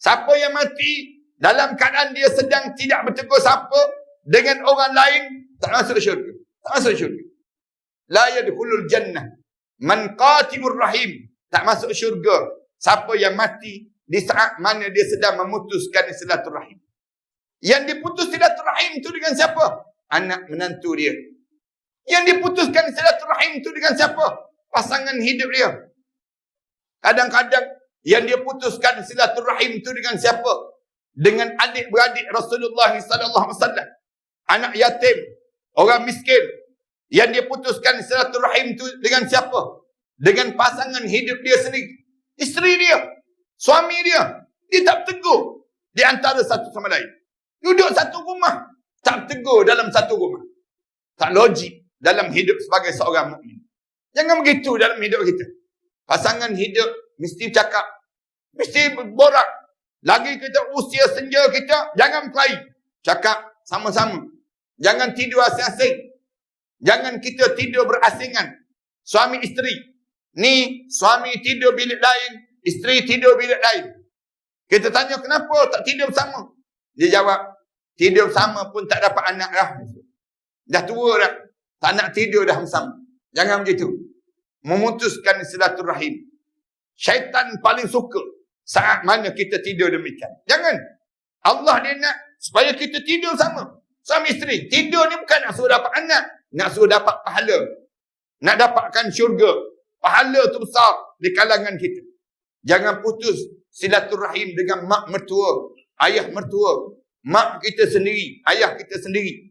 Siapa yang mati dalam keadaan dia sedang tidak bertegur siapa dengan orang lain tak masuk syurga. Tak masuk syurga. La yadkhulul jannah man qatimur rahim. Tak masuk syurga. Siapa yang mati di saat mana dia sedang memutuskan silaturahim. Yang diputus silaturahim itu dengan siapa? Anak menantu dia. Yang diputuskan silaturahim itu dengan siapa? Pasangan hidup dia. Kadang-kadang yang dia putuskan silaturahim itu dengan siapa? Dengan adik-beradik Rasulullah sallallahu alaihi wasallam. Anak yatim, orang miskin. Yang dia putuskan silaturahim itu dengan siapa? Dengan pasangan hidup dia sendiri. Isteri dia, suami dia. Dia tak tegur di antara satu sama lain. Duduk satu rumah, tak tegur dalam satu rumah. Tak logik dalam hidup sebagai seorang mukmin. Jangan begitu dalam hidup kita. Pasangan hidup mesti cakap. Mesti berborak. Lagi kita usia senja kita, jangan berkelahi. Cakap sama-sama. Jangan tidur asing-asing. Jangan kita tidur berasingan. Suami isteri. Ni suami tidur bilik lain, isteri tidur bilik lain. Kita tanya kenapa tak tidur bersama? Dia jawab, tidur bersama pun tak dapat anak dah. Dah tua dah. Tak nak tidur dah bersama. Jangan begitu. Memutuskan silaturahim. Syaitan paling suka saat mana kita tidur demikian. Jangan. Allah dia nak supaya kita tidur sama. Suami isteri. Tidur ni bukan nak suruh dapat anak. Nak suruh dapat pahala. Nak dapatkan syurga. Pahala tu besar di kalangan kita. Jangan putus silaturahim dengan mak mertua. Ayah mertua. Mak kita sendiri. Ayah kita sendiri.